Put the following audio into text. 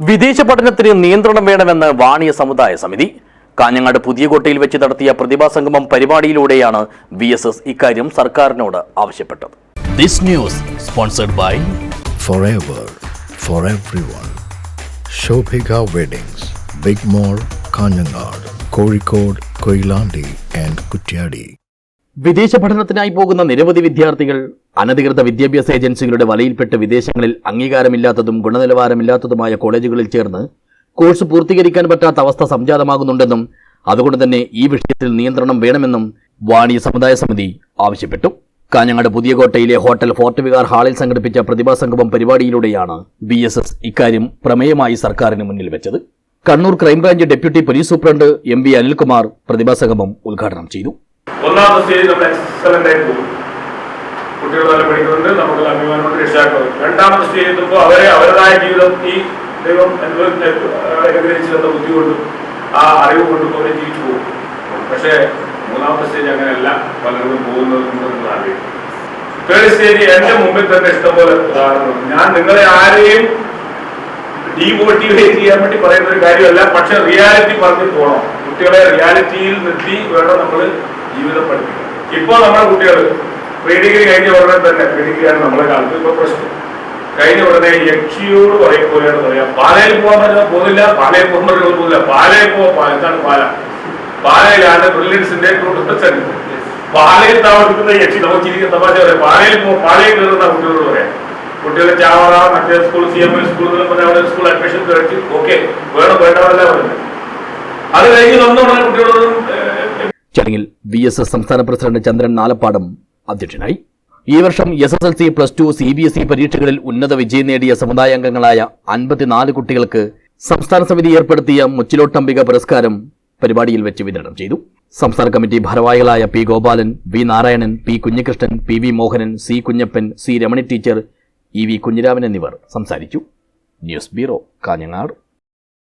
വിദേശ പഠനത്തിന് നിയന്ത്രണം വേണമെന്ന് വാണിയ സമുദായ സമിതി കാഞ്ഞങ്ങാട് പുതിയ കോട്ടയിൽ വെച്ച് നടത്തിയ പ്രതിഭാ സംഗമം പരിപാടിയിലൂടെയാണ് വി എസ് എസ് ഇക്കാര്യം സർക്കാരിനോട് ആവശ്യപ്പെട്ടത് this news sponsored by forever for everyone. Shobhika Weddings, Big Mall, Kanyanad, Kozhikode, Koilandi and Kutyadi. വിദേശ പഠനത്തിനായി പോകുന്ന നിരവധി വിദ്യാർത്ഥികൾ അനധികൃത വിദ്യാഭ്യാസ ഏജൻസികളുടെ വലയിൽപ്പെട്ട് വിദേശങ്ങളിൽ അംഗീകാരമില്ലാത്തതും ഗുണനിലവാരമില്ലാത്തതുമായ കോളേജുകളിൽ ചേർന്ന് കോഴ്സ് പൂർത്തീകരിക്കാൻ പറ്റാത്ത അവസ്ഥ സംജാതമാകുന്നുണ്ടെന്നും അതുകൊണ്ട് തന്നെ ഈ വിഷയത്തിൽ നിയന്ത്രണം വേണമെന്നും വാണിജ്യ സമുദായ സമിതി ആവശ്യപ്പെട്ടു. കാഞ്ഞങ്ങാട് പുതിയ കോട്ടയിലെ ഹോട്ടൽ ഫോർട്ട് വികാർ ഹാളിൽ സംഘടിപ്പിച്ച പ്രതിഭാ സംഗമം പരിപാടിയിലൂടെയാണ് ബി എസ് എസ് ഇക്കാര്യം പ്രമേയമായി സർക്കാരിന് മുന്നിൽ വെച്ചത്. Kannur crime branch deputy police superintendent M V Anilkumar പ്രതിഭാ സംഗമം ഉദ്ഘാടനം ചെയ്തു. ഒന്നാമത്തെ സ്റ്റേജ് നമ്മൾ എക്സലന്റ് ആയിട്ട് പോകും കുട്ടികൾ നല്ല പഠിക്കുന്നുണ്ട് നമുക്ക് അഭിമാനമുണ്ട് രക്ഷാക്കളുണ്ട് രണ്ടാമത്തെ സ്റ്റേജ് എത്തുമ്പോൾ അവരെ അവരുടേതായ ജീവിതം ഈ ദൈവം അനുഗ്രഹിച്ചു തന്ന ബുദ്ധി കൊണ്ടും ആ അറിവ് കൊണ്ടും അവരെ ജീവിച്ചു പോകും. പക്ഷേ മൂന്നാമത്തെ സ്റ്റേജ് അങ്ങനെയല്ല പലരും പോകുന്നത് അറിയും തേർഡ് സ്റ്റേജ് എന്റെ മുമ്പിൽ തന്നെ ഇഷ്ടംപോലെ ഉദാഹരണം ഞാൻ നിങ്ങളെ ആരെയും ഡീമോട്ടിവേറ്റ് ചെയ്യാൻ വേണ്ടി പറയുന്ന ഒരു കാര്യമല്ല പക്ഷെ റിയാലിറ്റി പറഞ്ഞു പോകണം കുട്ടികളെ റിയാലിറ്റിയിൽ നിർത്തി വേണം നമ്മൾ ജീവിതം പഠിപ്പിക്കുക ഇപ്പോൾ നമ്മുടെ കുട്ടികൾ പ്രീ ഡിഗ്രി കഴിഞ്ഞ ഉടനെ തന്നെ പ്രീ ഡിഗ്രിയാണ് നമ്മളെ കാലത്ത് ഇപ്പൊ പ്രശ്നം. കഴിഞ്ഞ ഉടനെ യക്ഷിയോട് പറയും പോലെയാണ് പറയാം പാലയിൽ പോകാൻ പറ്റുന്ന പോകുന്നില്ല പാലയിൽ പോകുമ്പോൾ പോകുന്നില്ല പാലയിൽ പോവാ എന്താണ് പാല? പാലയിലാണ് ബ്രില്യൻസിന്റെ പ്രൊട്ടക്ഷൻ പാലയിൽ താമസിക്കുന്ന യക്ഷി നമുക്ക് ചിരിക്കുന്ന തമാശ പറയാം. പാലയിൽ പോ പാലയിൽ കയറുന്ന കുട്ടികളോട് പറയാം. കുട്ടികളെ ചാവറ മറ്റേ school C M L school പറഞ്ഞ അവിടെ സ്കൂൾ അഡ്മിഷൻ കഴിച്ച് ഓക്കെ വേണം വേണ്ടവരല്ല പറയുന്നത് അത് കഴിഞ്ഞ് വന്നു കുട്ടികളോടും ചടങ്ങിൽ വി എസ് എസ് സംസ്ഥാന പ്രസിഡന്റ് ചന്ദ്രൻ നാലപ്പാടം അധ്യക്ഷനായി. ഈ വർഷം S S L C plus two C B S E പരീക്ഷകളിൽ ഉന്നത വിജയം നേടിയ സമുദായാംഗങ്ങളായ അൻപത്തിനാല് കുട്ടികൾക്ക് സംസ്ഥാന സമിതി ഏർപ്പെടുത്തിയ മുച്ചിലോട്ടംബിക പുരസ്കാരം പരിപാടിയിൽ വെച്ച് വിതരണം ചെയ്തു. സംസ്ഥാന കമ്മിറ്റി ഭാരവാഹികളായ P Gopalan V Narayanan P Kunhikrishnan P V Mohanan C Kunhappan C Ramani teacher E V Kunhiraman എന്നിവർ സംസാരിച്ചു. News bureau Kanhangad.